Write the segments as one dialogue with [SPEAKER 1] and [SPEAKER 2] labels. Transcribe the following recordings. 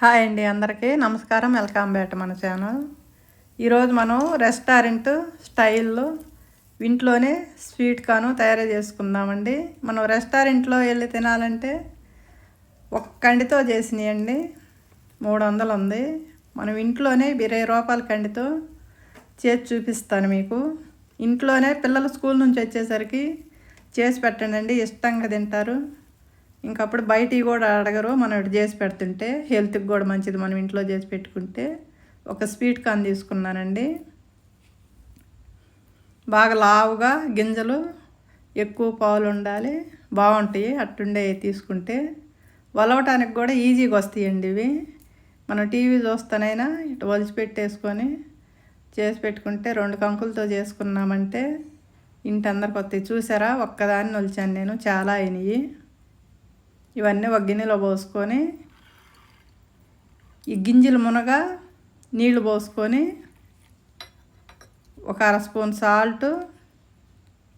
[SPEAKER 1] Hi అండి అందరికీ. నమస్కారం. వెల్కమ్ బ్యాక్ మన ఛానల్. ఈరోజు మనం రెస్టారెంట్ స్టైల్లో ఇంట్లోనే స్వీట్ కాను తయారు చేసుకుందామండి. మనం రెస్టారెంట్లో వెళ్ళి తినాలంటే ఒక కండితో చేసినాయండి. మూడు వందలు ఉంది. మనం ఇంట్లోనే ఇరవై రూపాయల కండితో చేసి చూపిస్తాను మీకు. ఇంట్లోనే పిల్లలు స్కూల్ నుంచి వచ్చేసరికి చేసి పెట్టండి ఇష్టంగా తింటారు. ఇంకప్పుడు బయటికి కూడా అడగరు. మనం ఇటు చేసి పెడుతుంటే హెల్త్కి కూడా మంచిది మనం ఇంట్లో చేసి పెట్టుకుంటే. ఒక స్వీట్ కాన్ తీసుకున్నానండి. బాగా లావుగా గింజలు ఎక్కువ పాలు ఉండాలి. బాగుంటాయి. అట్టుండే తీసుకుంటే. వలవటానికి కూడా ఈజీగా వస్తాయండి ఇవి. మనం టీవీ చూస్తానైనా ఇటు వలిచి పెట్టేసుకొని చేసి పెట్టుకుంటే రెండు కంకులతో చేసుకున్నామంటే ఇంటి అందరికి వస్తాయి. చూసారా? ఒక్కదాన్ని వలిచాను నేను. చాలా అయినాయి. ఇవన్నీ ఒక గిన్నెలో పోసుకొని ఈ గింజలు మునగ నీళ్ళు పోసుకొని ఒక అర స్పూన్ సాల్ట్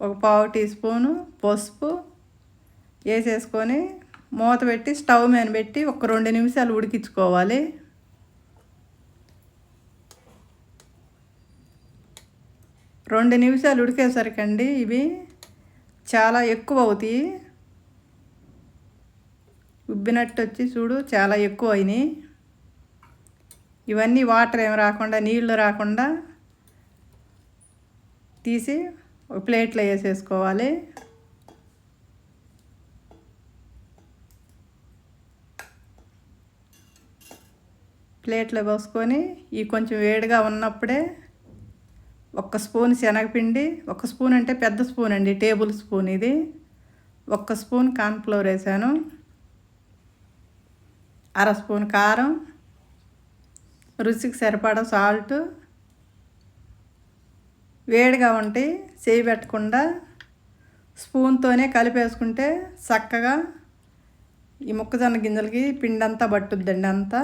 [SPEAKER 1] ఒక పావు టీ స్పూను పసుపు వేసేసుకొని మూత పెట్టి స్టవ్ మీద పెట్టి ఒక రెండు నిమిషాలు ఉడికించుకోవాలి. రెండు నిమిషాలు ఉడికేసరికండి ఇవి చాలా ఎక్కువ అవుతాయి. ఉబ్బినట్టు వచ్చి చూడు చాలా ఎక్కువ అయినాయి ఇవన్నీ వాటర్ ఏమి రాకుండా నీళ్ళు రాకుండా తీసి ప్లేట్లో వేసేసుకోవాలి. ప్లేట్లో పోసుకొని ఈ కొంచెం వేడిగా ఉన్నప్పుడే ఒక్క స్పూన్ శనగపిండి ఒక స్పూన్ అంటే పెద్ద స్పూన్ అండి టేబుల్ స్పూన్ ఇది. ఒక్క స్పూన్ కార్న్ఫ్లోర్ వేసాను. అర స్పూన్ కారం రుచికి సరిపడ సాల్ట్ వేడిగా ఉంటే చేయి పెట్టకుండా స్పూన్తోనే కలిపేసుకుంటే చక్కగా ఈ మొక్కజొన్న గింజలకి పిండి అంతా పట్టుద్దండి అంతా.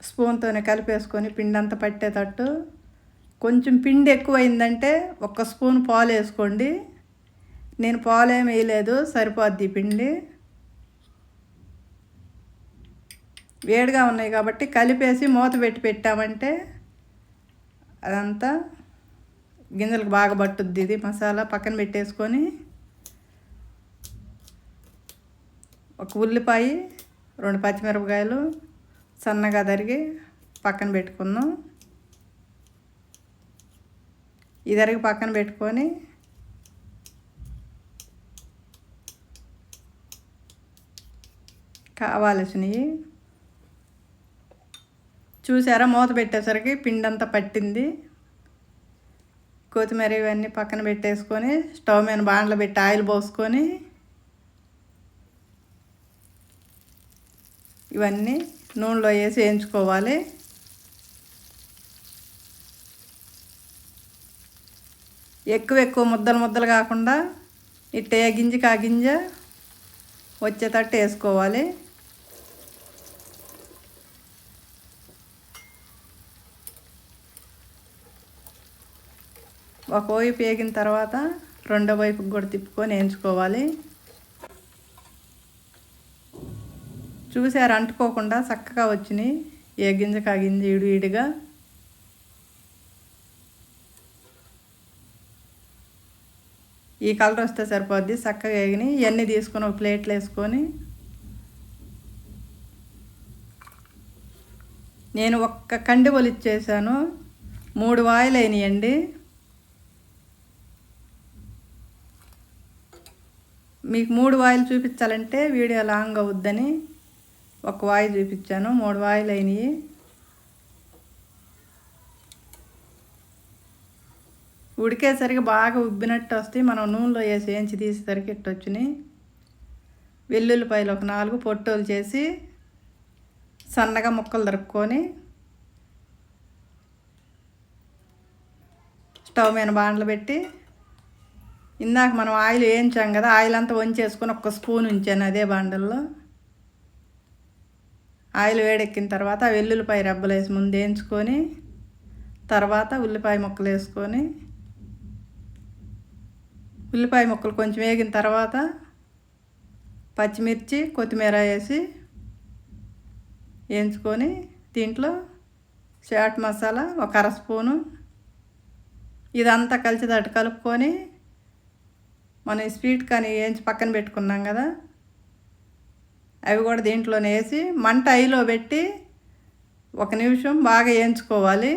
[SPEAKER 1] స్పూన్తోనే కలిపేసుకొని పిండి అంతా పట్టేటట్టు కొంచెం పిండి ఎక్కువైందంటే ఒక స్పూన్ పాలు వేసుకోండి నేను పాలేం వేయలేదు సరిపోద్ది పిండి. వేడిగా ఉన్నాయి కాబట్టి కలిపేసి మూత పెట్టి పెట్టామంటే అదంతా గింజలకు బాగా పట్టుద్ది ఇది మసాలా పక్కన పెట్టేసుకొని. ఒక ఉల్లిపాయ రెండు పచ్చిమిరపకాయలు సన్నగా తరిగి పక్కన పెట్టుకుందాం. ఇదరికి పక్కన పెట్టుకొని కావాల్సినవి చూసారా మూత పెట్టేసరికి పిండి అంతా పట్టింది. కొత్తిమీర ఇవన్నీ పక్కన పెట్టేసుకొని స్టవ్ మీద బాండ్లో పెట్టి ఆయిల్ పోసుకొని ఇవన్నీ నూనెలో వేసి వేయించుకోవాలి. ఎక్కువ ఎక్కువ ముద్దలు ముద్దలు కాకుండా ఇట్టే గింజ కా గింజ వచ్చేటట్టు వేసుకోవాలి. ఒకవైపు వేగిన తర్వాత రెండో వైపుకి కూడా తిప్పుకొని వేయించుకోవాలి. చూసారు అంటుకోకుండా చక్కగా వచ్చినాయి. ఏ గింజకు ఆ గింజ ఇడు ఈ కలర్ వస్తే సరిపోద్ది. చక్కగా వేగిని ఇవన్నీ తీసుకొని ఒక ప్లేట్లో వేసుకొని నేను ఒక్క కండి ఒలిచ్చేసాను మూడు వాయిలు అయినాయండి. మీకు మూడు వాయిలు చూపించాలంటే వీడియో లాంగ్ అవుద్దని ఒక వాయి చూపించాను. మూడు వాయిలు అయినాయి. ఉడికేసరికి బాగా ఉబ్బినట్టు వస్తాయి మనం నూనెలో వేసి వేయించి తీసేసరికి ఇట్టు వచ్చినాయి. వెల్లుల్లిపాయలు ఒక నాలుగు పొట్టోలు చేసి సన్నగా ముక్కలు దొరుకుకొని స్టవ్ మీద బాండ్లు పెట్టి ఇందాక మనం ఆయిల్ వేయించాం కదా ఆయిల్ అంతా వంచేసుకొని ఒక స్పూన్ ఉంచాను అదే బాండల్లో. ఆయిల్ వేడెక్కిన తర్వాత వెల్లుల్లిపాయ రెబ్బలు వేసి ముందు వేయించుకొని తర్వాత ఉల్లిపాయ ముక్కలు వేసుకొని ఉల్లిపాయ ముక్కలు కొంచెం వేగిన తర్వాత పచ్చిమిర్చి కొత్తిమీర వేసి వేయించుకొని దీంట్లో చాట్ మసాలా ఒక అర స్పూను. ఇదంతా కలిసి దట్టు కలుపుకొని మనం స్వీట్ కానీ వేయించి పక్కన పెట్టుకున్నాం కదా అవి కూడా దీంట్లోనే వేసి మంట ఐలో పెట్టి ఒక నిమిషం బాగా వేయించుకోవాలి.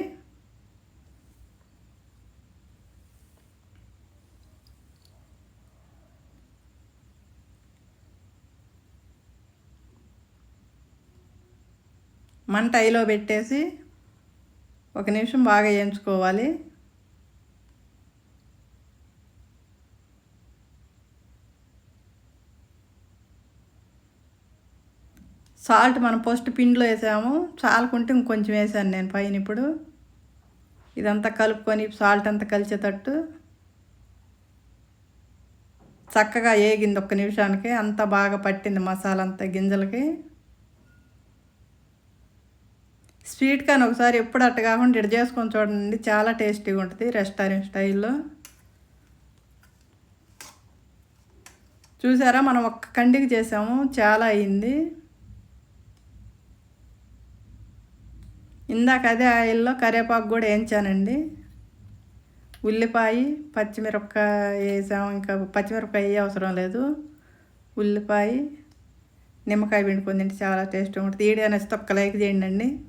[SPEAKER 1] మంట ఐలో పెట్టేసి ఒక నిమిషం బాగా వేయించుకోవాలి. సాల్ట్ మనం ఫస్ట్ పిండిలో వేసాము. చాలకుంటే ఇంకొంచెం వేసాను నేను పైన ఇప్పుడు. ఇదంతా కలుపుకొని సాల్ట్ అంతా కలిసేటట్టు చక్కగా ఏగింది ఒక్క నిమిషానికి. అంతా బాగా పట్టింది మసాలా అంతా గింజలకి. స్వీట్ కానీ ఒకసారి ఎప్పుడు అట్ట కాకుండా ఇటు చేసుకొని చూడండి. చాలా టేస్టీగా ఉంటుంది రెస్టారెంట్ స్టైల్లో. చూసారా? మనం ఒక్క కండికి చేసాము. చాలా అయింది. ఇందాక అదే ఆయిల్లో కరివేపాకు కూడా వేయించానండి. ఉల్లిపాయ పచ్చిమిరపకాయ వేసాము. ఇంకా పచ్చిమిరపకాయ ఏ అవసరం లేదు. ఉల్లిపాయ నిమ్మకాయ పిండుకొని చాలా టేస్ట్గా ఉంటుంది. ఈడియా అనేసి ఒక్క లైక్ చేయండి అండి.